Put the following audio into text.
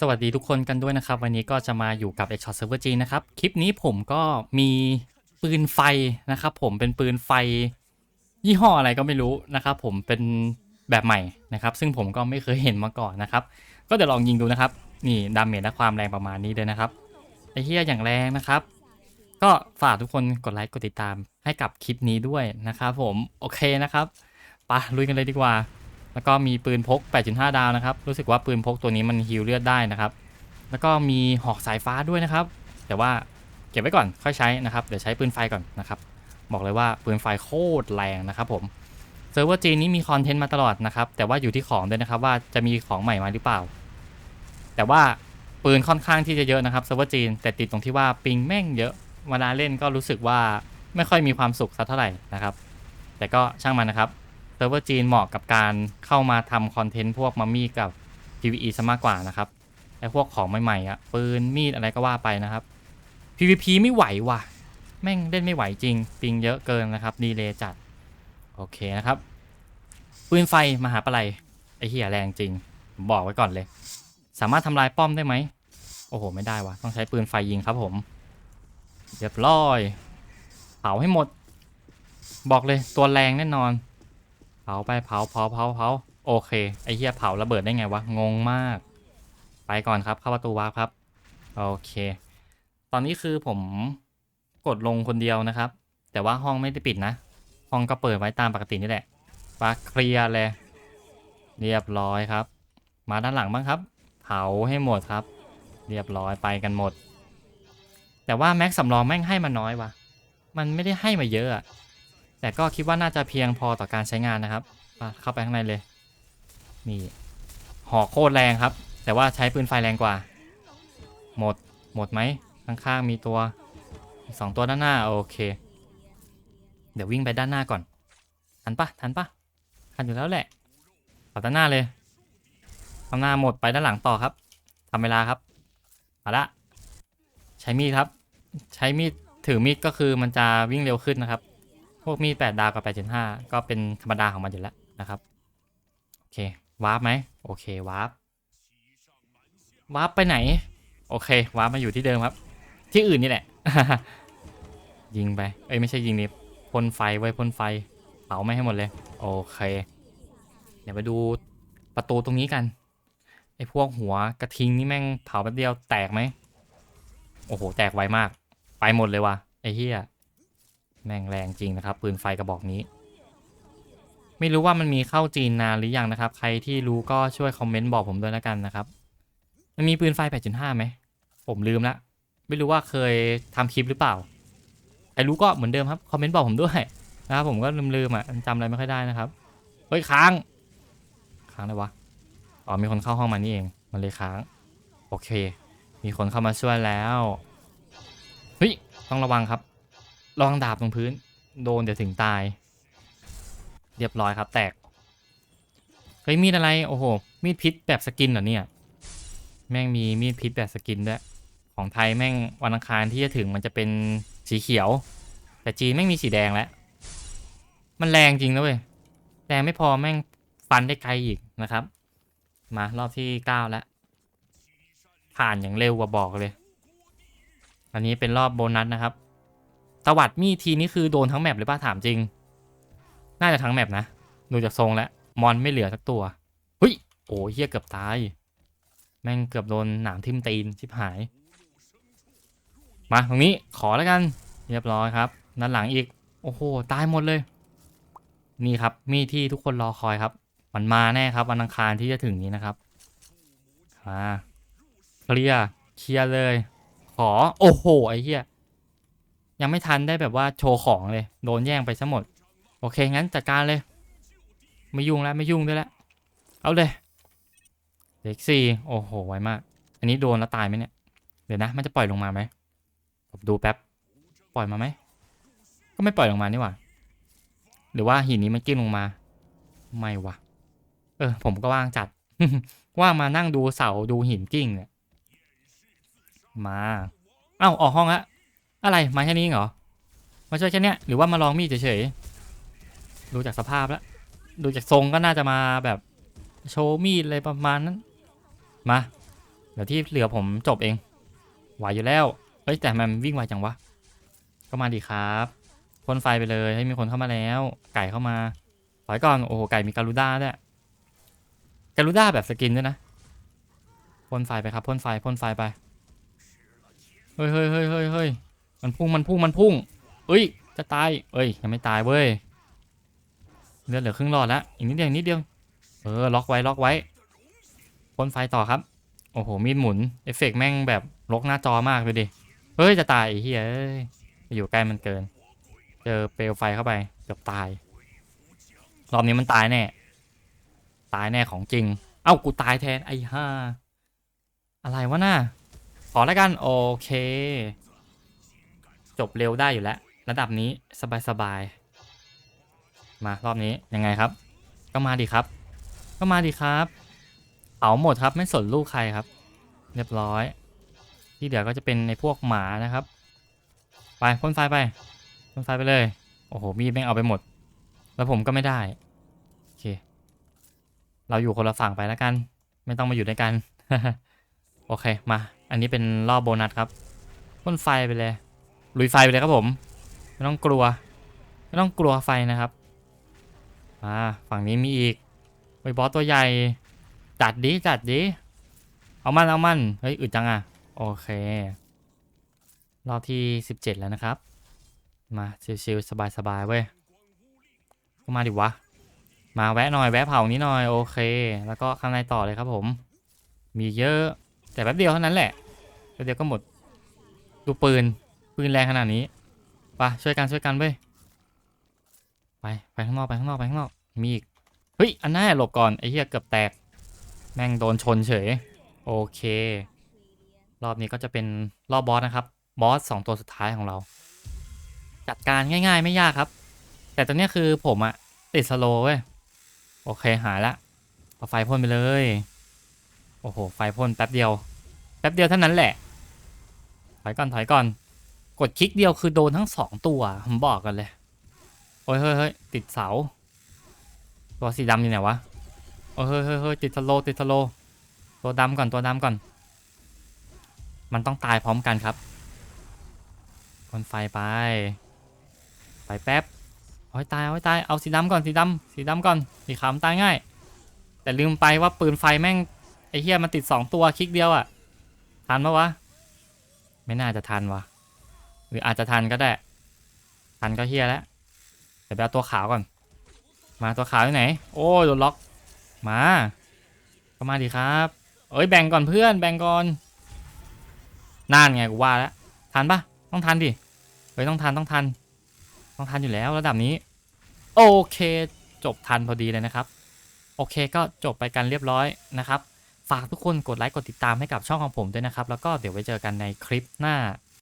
สวัสดีทุกคนกันด้วยนะครับ วันนี้ก็จะมาอยู่กับ x s h o t Server G นะครับ คลิปนี้ผมก็มีปืนไฟนะครับผมเป็นปืนไฟ ยี่ห้ออะไรก็ไม่รู้นะครับผมเป็นแบบใหม่นะครับ ซึ่งผมก็ไม่เคยเห็นมาก่อนนะครับ ก็เดี๋ยวลองยิงดูนะครับ นี่ดาเมจและความแรงประมาณนี้เลยนะครับไอเหี้ยอย่างแรงนะครับ ก็ฝากทุกคนกดไลค์กดติดตามให้กับคลิปนี้ด้วยนะครับผมโอเคนะครับไปะลุยกันเลยดีกว่า แล้วก็มีปืนพก 8.5 ดาวนะครับ รู้สึกว่าปืนพกตัวนี้มันฮิลเลือดได้นะครับ แล้วก็มีหอกสายฟ้าด้วยนะครับ แต่ว่าเก็บไว้ก่อนค่อยใช้นะครับ เดี๋ยวใช้ปืนไฟก่อนนะครับ บอกเลยว่าปืนไฟโคตรแรงนะครับผม เซิร์ฟเวอร์จีนนี้มีคอนเทนต์มาตลอดนะครับ แต่ว่าอยู่ที่ของด้วยนะครับว่าจะมีของใหม่มาหรือเปล่า แต่ว่าปืนค่อนข้างที่จะเยอะนะครับเซิร์ฟเวอร์จีน แต่ติดตรงที่ว่าปิงแม่งเยอะเวลาเล่นก็รู้สึกว่าไม่ค่อยมีความสุขสักเท่าไหร่นะครับ แต่ก็ช่างมันนะครับ ซิร์ฟเวอร์จีนเหมาะกับการเข้ามาทำคอนเทนต์พวกมัมมี่กับ PVE ซะมากกว่านะครับไอ้พวกของใหม่ๆอะปืนมีดอะไรก็ว่าไปนะครับ PVP ไม่ไหวว่ะ แม่งเล่นไม่ไหวจริง ปิงเยอะเกินนะครับดีเลยจัด โอเคนะครับ ปืนไฟมหาปลัยไอ้เหี้ยแรงจริง บอกไว้ก่อนเลย สามารถทำลายป้อมได้ไหมโอ้โห ไม่ได้ว่ะต้องใช้ปืนไฟยิงครับผมเรียบร้อยเผาให้หมด บอกเลยตัวแรงแน่นอน เผาไปเผาเผาเผาเผาโอเคไอ้เหี้ยเผาระเบิดได้ไงวะงงมาก ไปก่อนครับเข้าประตูวาร์ปครับโอเค ตอนนี้คือผมกดลงคนเดียวนะครับ แต่ว่าห้องไม่ได้ปิดนะ ห้องก็เปิดไว้ตามปกตินี่แหละปาเคลียร์เลยเรียบร้อยครับ มาด้านหลังบ้างครับ เผาให้หมดครับ เรียบร้อยไปกันหมด แต่ว่าแม็กสำรองแม่งให้มาน้อยวะมันไม่ได้ให้มาเยอะอะ แต่ก็คิดว่าน่าจะเพียงพอต่อการใช้งานนะครับเข้าไปข้างในเลยนี่หอกโคตรแรงครับ แต่ว่าใช้ปืนไฟแรงกว่า หมดหมดไหมข้างๆมีตัวอีกสองตัวด้านหน้าโอเค เดี๋ยววิ่งไปด้านหน้าก่อน ทันปะทันปะทันอยู่แล้วแหละเอด้านหน้าเลยข้างหน้าหมดไปด้านหลังต่อครับทำเวลาครับมาละใช้มีดครับ ใช้มีดถือมีดก็คือมันจะวิ่งเร็วขึ้นนะครับ พวกมีด8ดาวกับ8.5ก็เป็นธรรมดาของมันอยู่แล้วนะครับ โอเควาร์ปไหมโอเควาร์ปวาร์ปไปไหน โอเควาร์ปมาอยู่ที่เดิมครับ ที่อื่นนี่แหละ ยิงไป เอ้ยไม่ใช่ยิงนี่พ่นไฟไว้พ่นไฟเผาไม่ให้หมดเลย โอเค เดี๋ยวไปดูประตูตรงนี้กันไอ้พวกหัวกระทิงนี่แม่งเผาแป๊บเดียวแตกไหมโอ้โห แตกไวมาก ไปหมดเลยว่ะไอ้เหี้ย แม่งแรงจริงนะครับปืนไฟกระบอกนี้ ไม่รู้ว่ามันมีเข้าจีนนานหรือยังนะครับ ใครที่รู้ก็ช่วยคอมเมนต์บอกผมด้วยแล้วกันนะครับ มันมีปืนไฟ 8.5ไหมผมลืมละไม่รู้ว่าเคยทำคลิปหรือเปล่าใครรู้ก็เหมือนเดิมครับคอมเมนต์บอกผมด้วยนะครับผมก็ลืมๆอะจำอะไรไม่ค่อยได้นะครับเฮ้ยค้าง ค้างเลยวะอ๋อมีคนเข้าห้องมานี่เองมันเลยค้าง โอเค มีคนเข้ามาช่วยแล้วเฮ้ยต้องระวังครับ ลองดาบตรงพื้น โดนเดี๋ยวถึงตาย เรียบร้อยครับ แตก เฮ้ยมีดอะไร โอ้โห มีดพิษแบบสกินเหรอเนี่ย แม่งมีมีดพิษแบบสกินด้วย ของไทยแม่งวันอังคารที่จะถึงมันจะเป็นสีเขียว แต่จีนแม่งมีสีแดงแล้ว มันแรงจริงนะเว้ย แรงไม่พอแม่งฟันได้ไกลอีกนะครับ มารอบที่เก้าแล้ว ผ่านอย่างเร็วกว่าบอกเลย อันนี้เป็นรอบโบนัสนะครับ ตวัดมีดทีนี้คือโดนทั้งแมปหรือเปล่าถามจริง น่าจะทั้งแมปนะดูจากทรงแล้วมอนไม่เหลือสักตัวเฮ้ยโอ้เฮียเกือบตาย แม่งเกือบโดนหนามทิ่มตีนชิบหาย มาตรงนี้ขอแล้วกัน เรียบร้อยครับด้านหลังอีก โอ้โหตายหมดเลย นี่ครับมีที่ทุกคนรอคอยครับ มันมาแน่ครับวันอังคารที่จะถึงนี้นะครับมาเคลียร์เคลียร์เลย ขอ โอ้โหไอ้เหี้ย ยังไม่ทันได้แบบว่าโชว์ของเลย โดนแย่งไปซะหมด โอเค งั้นจัดการเลย ไม่ยุ่งแล้วไม่ยุ่งด้วยแล้วเอาเลยเด็กสี่โอ้โหไวมาก อันนี้โดนแล้วตายไหมเนี่ย เดี๋ยวนะ มันจะปล่อยลงมาไหมผมดูแป๊บ ปล่อยมาไหม ก็ไม่ปล่อยลงมานี่หว่า หรือว่าหินนี้มันกิ้งลงมา ไม่วะเออ ผมก็ว่างจัด ว่างมานั่งดูเสาดูหินกิ้งเนี่ย มา เอ้าออกห้องละ อะไรมาแค่นี้เหรอ มาช่วยแค่เนี้ยหรือว่ามาลองมีดเฉยๆดูจากสภาพแล้วดูจากทรงก็น่าจะมาแบบโชว์มีดอะไรประมาณนั้น มา เดี๋ยวที่เหลือผมจบเองไหวอยู่แล้วเอ้ยแต่มันวิ่งไวจังวะก็มาดีครับพ่นไฟไปเลยให้มีคนเข้ามาแล้ว ไก่เข้ามาถอยก่อนโอ้โหไก่มีการูด้าด้วยการูด้าแบบสกินด้วยนะพ่นไฟไปครับพ่นไฟพ่นไฟไปเฮ้ยเฮ้ยเฮ้ยเฮ้ยเฮ้ย มันพุ่งมันพุ่งมันพุ่งเอ้ย จะตายเอ้ยยังไม่ตายเว้ยเลือดเหลือครึ่งหลอดแล้วอีกนิดเดียวอีกนิดเดียวเออล็อกไว้ล็อกไว้พ่นไฟต่อครับ โอ้โหมีดหมุนเอฟเฟกแม่งแบบลกหน้าจอมากเลยดิเฮ้ยจะตายไอ้เฮ้ยเอ้ยไปอยู่ใกล้มันเกิน เจอเปลวไฟเข้าไปเกือบตาย รอบนี้มันตายแน่ตายแน่ของจริง เอ้ากูตายแทนไอ้ห่าอะไรวะน่าขอแล้วกัน โอเค จบเร็วได้อยู่แล้ว ระดับนี้สบายๆ มารอบนี้ยังไงครับ ก็มาดีครับ ก็มาดีครับเผาหมดครับไม่สนลูกใครครับ เรียบร้อย ที่เหลือก็จะเป็นในพวกหมานะครับ ไปพ่นไฟไปพ่นไฟไปเลย โอ้โหมีดแม่งเอาไปหมด แล้วผมก็ไม่ได้โอเค เราอยู่คนละฝั่งไปแล้วกัน ไม่ต้องมาอยู่ด้วยกันโอเคมา อันนี้เป็นรอบโบนัสครับพ่นไฟไปเลย ลุยไฟไปเลยครับผม ไม่ต้องกลัว ไม่ต้องกลัวไฟนะครับ อ่า ฝั่งนี้มีอีกไอ้บอสตัวใหญ่ จัดดิ จัดดิ เอามัน เอามัน เฮ้ย อึดจังอะ โอเค รอบที่17แล้วนะครับ มาชิวๆสบายๆเว้ยก็มาดิวะ มาแวะหน่อย แวะเผานี้หน่อย โอเค แล้วก็ข้างในต่อเลยครับผม มีเยอะ แต่แป๊บเดียวเท่านั้นแหละแป๊บเดียวก็หมด ดูปืน ปืนแรงขนาดนี้ไปช่วยกันช่วยกันเว้ยไปไปข้างนอกไปข้างนอกไปข้างนอกมีอีกเฮ้ยอันน่าหลบก่อนไอ้เหี้ยเกือบแตก แม่งโดนชนเฉยโอเค รอบนี้ก็จะเป็นรอบบอสนะครับบอสสองตัวสุดท้ายของเรา จัดการง่าย ๆ ไม่ยากครับ แต่ตอนนี้คือผมอะติดสโลเว้ยโอเคหายละเอาไฟพ่นไปเลย โอ้โห ไฟพ่นแป๊บเดียว แป๊บเดียวเท่านั้นแหละ ถอยก่อนถอยก่อน กดคลิกเดียวคือโดนทั้งสองตัว ผมบอกกันเลยโอ้ยเฮ้ยเฮ้ยติดเสา ตัวสีดำอยู่ไหนวะโอ้ยเฮ้ยเฮ้ยเฮ้ยติดสโลติดสโลตัวดำก่อนตัวดำก่อน มันต้องตายพร้อมกันครับคนไฟไป ไปแป๊บเอาให้ตายเอาให้ตายเอาสีดำก่อนสีดำสีดำก่อนสีขาวมันตายง่าย แต่ลืมไปว่าปืนไฟแม่งไอ้เหี้ยมันติดสองตัวคลิกเดียวอะ่ะทันปะวะ ไม่น่าจะทันวะ รืออาจจะทันก็ได้ ทันก็เฮียแล้วเดี๋ยวไปเอาตัวขาวก่อน มาตัวขาวที่ไหน โอ้โดนล็อก มาก็มาดีครับ เอ้ยแบ่งก่อนเพื่อน แบ่งก่อนนานไงกูว่าแล้วทันปะต้องทันดิเฮ้ยต้องทันต้องทัน ต้องทันอยู่แล้วระดับนี้ โอเค จบทันพอดีเลยนะครับ โอเคก็จบไปกันเรียบร้อยนะครับ ฝากทุกคนกดไลค์กดติดตามให้กับช่องของผมด้วยนะครับ แล้วก็เดี๋ยวไว้เจอกันในคลิปหน้า